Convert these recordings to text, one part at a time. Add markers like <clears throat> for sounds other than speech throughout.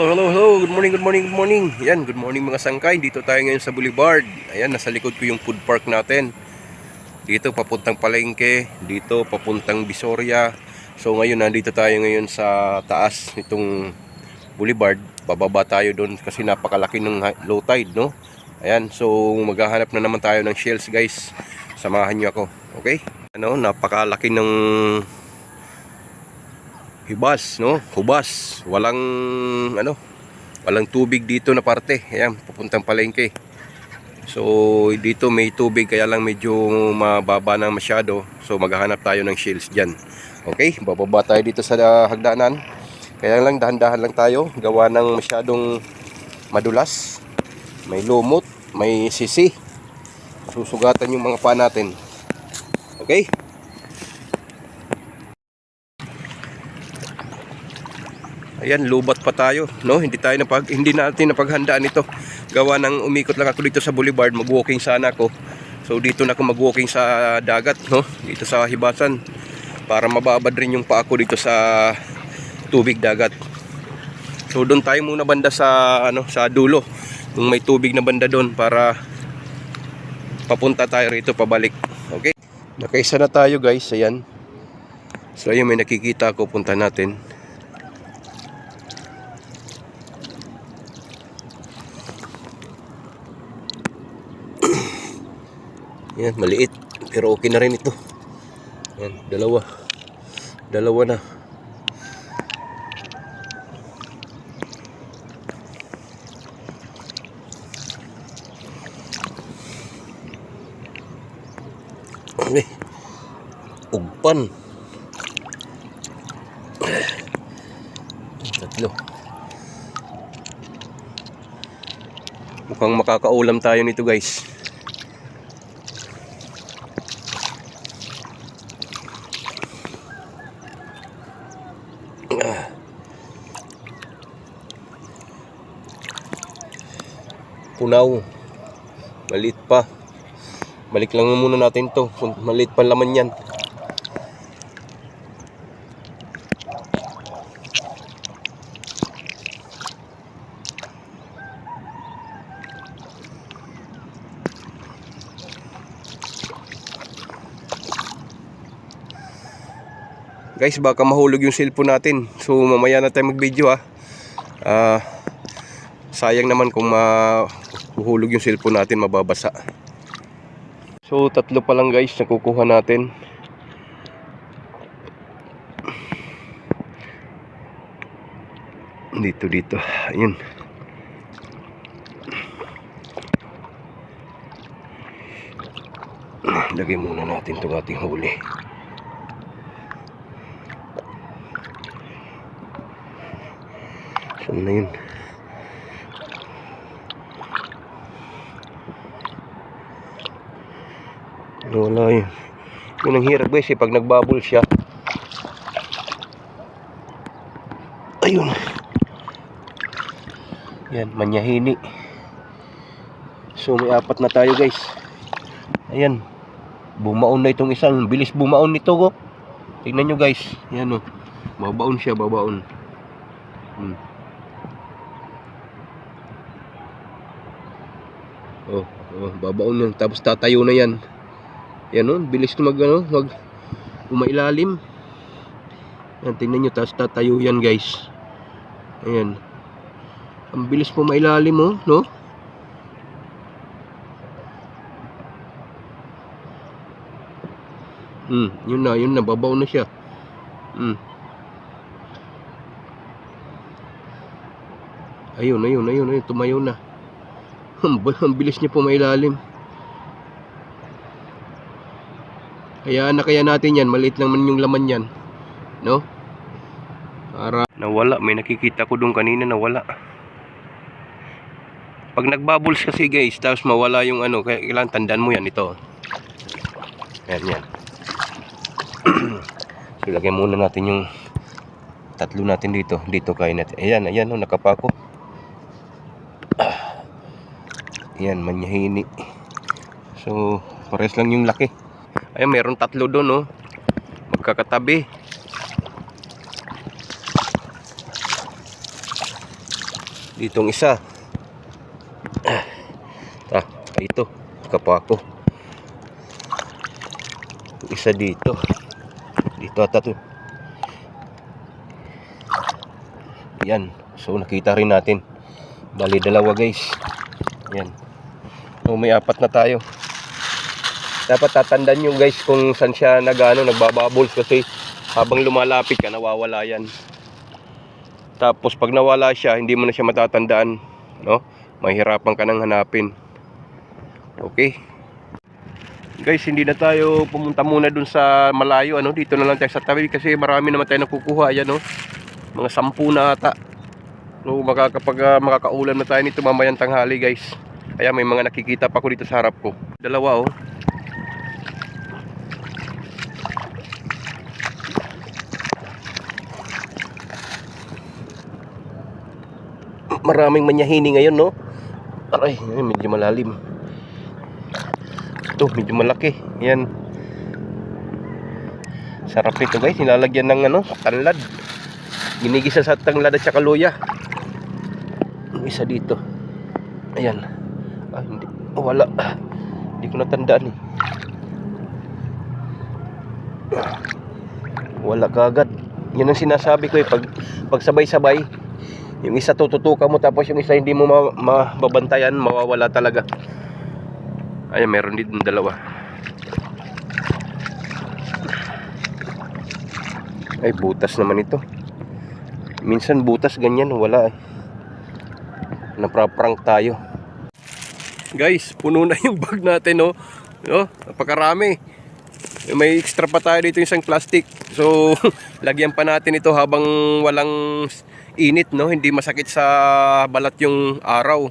Hello, hello, hello. Good morning, good morning, good morning. Yan, good morning mga sangkay. Dito tayo ngayon sa Boulevard. Ayan, nasa likod ko yung food park natin. Dito papuntang Palengke, dito papuntang Bisoria. So ngayon nandito tayo ngayon sa taas nitong Boulevard. Bababa tayo doon kasi napakalaki ng low tide, no? Ayan, so maghahanap na naman tayo ng shells, guys. Samahan niyo ako, okay? Ano, napakalaki ng hibas, no? Hubas. Walang ano, walang tubig dito na parte. Ayan, papuntang palengke. So, dito may tubig kaya lang medyo mababa na masyado. So, maghahanap tayo ng shells diyan. Okay, bababa tayo dito sa ah, hagdanan. Kaya lang dahan-dahan lang tayo, gawa ng masyadong madulas. May lumot, may sisi. Susugatan yung mga pa natin. Okay? Ayan, lubat pa tayo, no? Hindi tayo napag hindi natin napaghandaan ito. Gawa ng umikot lang ako dito sa boulevard, mag-walking sana ako. So dito na ako mag-walking sa dagat, no? Dito sa hibasan para mababad rin yung paa ko dito sa tubig dagat. So doon tayo muna banda sa ano, sa dulo. Kung may tubig na banda doon para papunta tayo rito pabalik. Okay? Nakaisa na tayo, guys. Ayan. So ayun may nakikita ako, punta natin. Yan, maliit. Pero okay na rin ito. Yan, dalawa. Dalawa na. Ano Ugpan. Tatlo. Mukhang makakaulam tayo nito guys. <clears throat> punaw. Maliit pa. Balik lang muna natin to. Maliit pa laman yan guys baka mahulog yung cellphone natin. So mamaya na tayo mag video ha. Ah sayang naman kung mahuhulog yung cellphone natin mababasa. So tatlo pa lang guys nakukuha natin. Dito dito. Ayun. Lagay muna natin itong ating huli saan na yun Wala yun. Yun ang hirap guys eh, pag nagbabol siya. Ayun. Yan, manyahini. So may apat na tayo guys. Ayan. Bumaon na itong isang. Bilis bumaon nito go. Tingnan nyo guys. Yan o. Babaon siya, babaon. Hmm. Oh, oh, babaon yan. Tapos tatayo na yan. Yan o, bilis na mag, ano, mag umailalim. Yan, tingnan nyo, tapos tatayo yan guys. Ayan. Ang bilis po mailalim oh, no? Hmm, yun na, yun na, babaw na siya. Hmm. Ayun, ayun, ayun, ayun, tumayo na. Ang bilis niya po mailalim. Kaya na kaya natin yan, maliit lang man yung laman yan. No? Para nawala, may nakikita ko doon kanina nawala. Pag nagbubbles kasi guys, tapos mawala yung ano, kaya kailangan tandaan mo yan ito. Yan, yan. <clears throat> so, lagyan muna natin yung tatlo natin dito. Dito kain. Ayan, ayan, oh, nakapako. Ayan, manyahini. So, pares lang yung laki. Ayan, meron tatlo doon, oh. Magkakatabi. Ditong isa. Ah, ito. Kapwa ko. Isa dito. Dito ata to. Yan. So nakita rin natin. Bali dalawa guys. Yan. So may apat na tayo. Dapat tatandaan nyo guys kung saan siya nagano nagbabubbles kasi habang lumalapit ka nawawala yan. Tapos pag nawala siya, hindi mo na siya matatandaan, no? Mahirapan ka nang hanapin. Okay? Guys, hindi na tayo pumunta muna dun sa malayo, ano? Dito na lang tayo sa tabi kasi marami naman tayo nakukuha, ayan, no? Mga sampu na ata. So, makakapag uh, makakaulam na tayo nito mamayang tanghali, guys. Kaya may mga nakikita pa ko dito sa harap ko. Dalawa, oh. maraming manyahini ngayon, no? Aray, eh, medyo malalim. Ito, medyo malaki. Yan. Sarap ito guys. Nilalagyan ng ano, tanlad. Ginigisa sa tanglad at saka luya. Isa dito. Ayan. Ah, hindi. Oh, wala. Hindi ko natandaan eh. Wala kagad. Yan ang sinasabi ko eh. Pag, pag sabay-sabay, yung isa tututukan mo tapos yung isa hindi mo ma- mababantayan, mawawala talaga. Ayan, meron din dalawa. Ay, butas naman ito. Minsan butas ganyan, wala eh. Napraprank tayo. Guys, puno na yung bag natin, no? No? Napakarami. May extra pa tayo dito isang plastic. So, <laughs> lagyan pa natin ito habang walang init, no? Hindi masakit sa balat yung araw.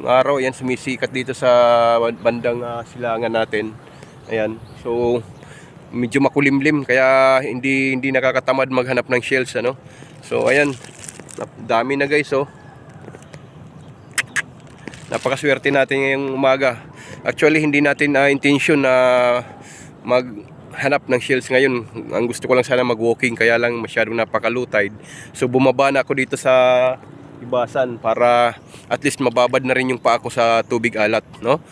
Yung araw, yan sumisikat dito sa bandang ah, silangan natin. Ayan. So, medyo makulimlim kaya hindi hindi nakakatamad maghanap ng shells, ano? So, ayan. Dami na guys, oh. Napakaswerte natin ngayong umaga. Actually, hindi natin na intention na maghanap ng shells ngayon. Ang gusto ko lang sana mag-walking kaya lang masyadong napakalutide. So bumaba na ako dito sa ibasan para at least mababad na rin yung paa ko sa tubig alat, no?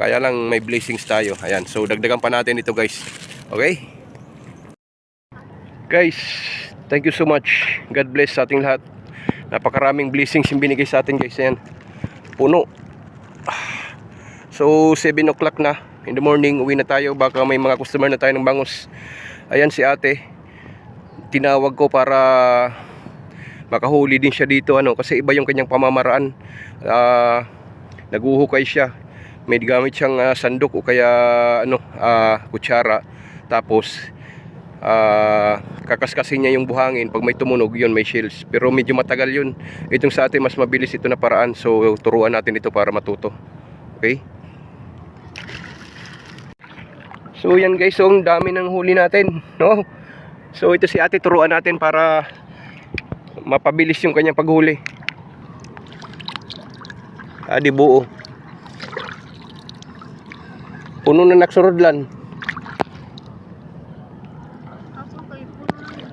Kaya lang may blessings tayo. Ayan. So dagdagan pa natin ito, guys. Okay? Guys, thank you so much. God bless sa ating lahat. Napakaraming blessings yung binigay sa atin, guys. Ayan. Puno. <sighs> So, 7 o'clock na in the morning, uwi na tayo. Baka may mga customer na tayo ng bangus. Ayan si ate. Tinawag ko para makahuli din siya dito. Ano, kasi iba yung kanyang pamamaraan. Ah, naguhukay siya. May gamit siyang ah, sandok o kaya ano, ah, kutsara. Tapos, ah, kakaskasin niya yung buhangin. Pag may tumunog, yun may shells. Pero medyo matagal yun. Itong sa atin, mas mabilis ito na paraan. So, turuan natin ito para matuto. Okay? So yan guys, so ang dami ng huli natin, no? So ito si Ate turuan natin para mapabilis yung kanyang paghuli. Ah, di buo. Puno na naksurudlan.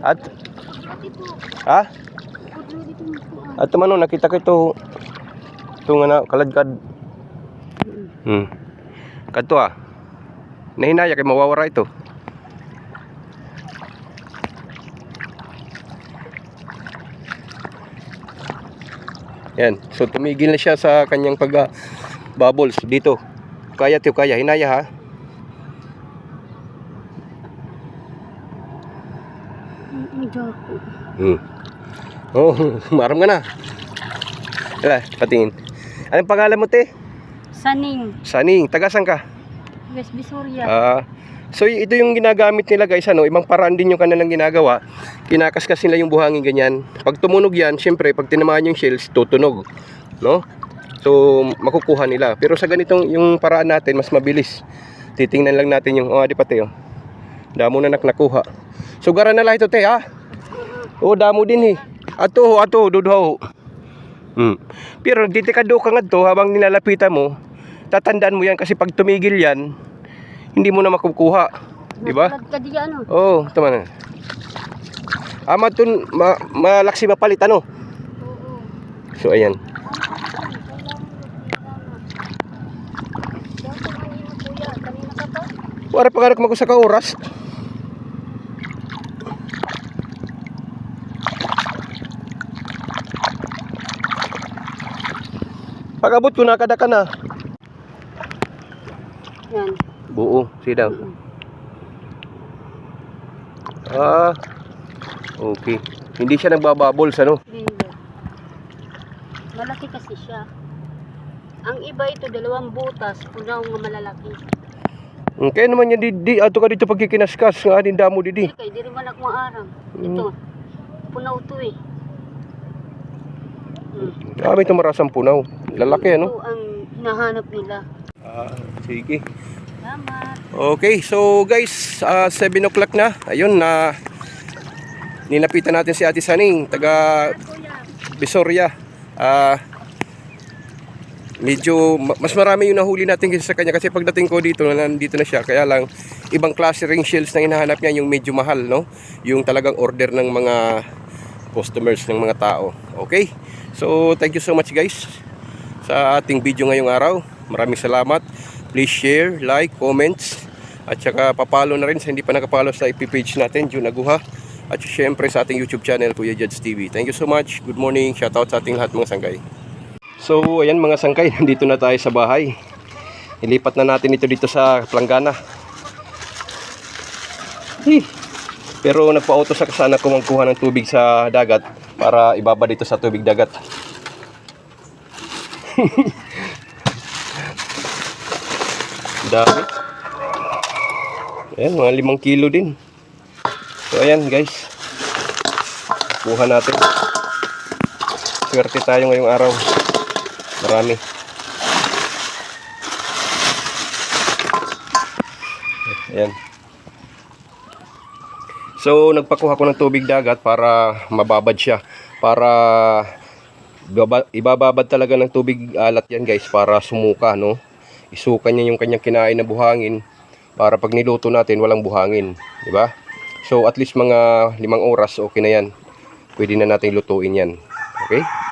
At ha? At mano nakita ko ito. Ito nga na kaladkad. Hmm. Kadto ah. Nahinaya kay mawawara ito. Yan. So tumigil na siya sa kanyang pag ah, dito. Kaya tiyo kaya hinaya ha. Medyo ako. Hmm. Oh, <laughs> maram ka na. Wala, patingin. Anong pangalan mo, te? Saning. Saning, tagasan ka? West Visoria. Ah, so ito yung ginagamit nila guys, ano, ibang paraan din yung kanilang ginagawa. Kinakaskas nila yung buhangin ganyan. Pag tumunog yan, syempre, pag tinamaan yung shells, tutunog. No? So, makukuha nila. Pero sa ganitong yung paraan natin, mas mabilis. Titingnan lang natin yung, oh, di pati, oh. Damo na nak nakuha. Sugaran na lang ito, te, ha? Oh, damo din, eh. Ato, ato, dudhaw. Hmm. Pero dito ka ka nga to habang nilalapitan mo, tatandaan mo yan kasi pag tumigil yan, hindi mo na makukuha. Di ba? Ka di ano. Oo, oh, tama na. Ama tun, ma, malaksi mapalit ano. Oo. So ayan. Wala pa nga ko sa kauras. Pagabot ko na kada ka na. Yan. Buo, sidaw. Mm. Ah. Okay. Hindi siya nagbabubbles ano? Hindi. Malaki kasi siya. Ang iba ito, dalawang butas, punaw nga malalaki. Kaya naman yan di, di ato ka dito pagkikinaskas nga din damo di di. Hindi kay, di rin man ako maarang. Mm. Ito, punaw to eh. Mm. Kami ito marasang punaw. Lalaki ano? Ito ang hinahanap nila. Ah, sige. Salamat. Okay, so guys, ah, 7 o'clock na. Ayun na ninapitan natin si Ate Saning, taga Bisoria. Ah medyo ma- mas marami yung nahuli natin kaysa sa kanya kasi pagdating ko dito nandito na siya kaya lang ibang klase ring shells na hinahanap niya yung medyo mahal no yung talagang order ng mga customers ng mga tao okay so thank you so much guys sa ating video ngayong araw maraming salamat please share like comments at saka papalo na rin sa hindi pa nakapalo sa IP page natin June Aguha at syempre sa ating YouTube channel Kuya Judge TV thank you so much good morning shoutout sa ating lahat mga sanggay So, ayan mga sangkay, <laughs> nandito na tayo sa bahay. Ilipat na natin ito dito sa planggana. Hey. Pero nagpa-auto sa kasana ko magkuha ng tubig sa dagat para ibaba dito sa tubig dagat. Dami. Ayan, mga limang kilo din. So, ayan guys. Kuha natin. Swerte tayo ngayong araw. Marami. Ayan. So, nagpakuha ko ng tubig dagat para mababad siya. Para ibababad talaga ng tubig alat yan guys para sumuka, no? Isuka niya yung kanyang kinain na buhangin para pag niluto natin walang buhangin. di ba? So, at least mga limang oras okay na yan. Pwede na natin lutuin yan. Okay?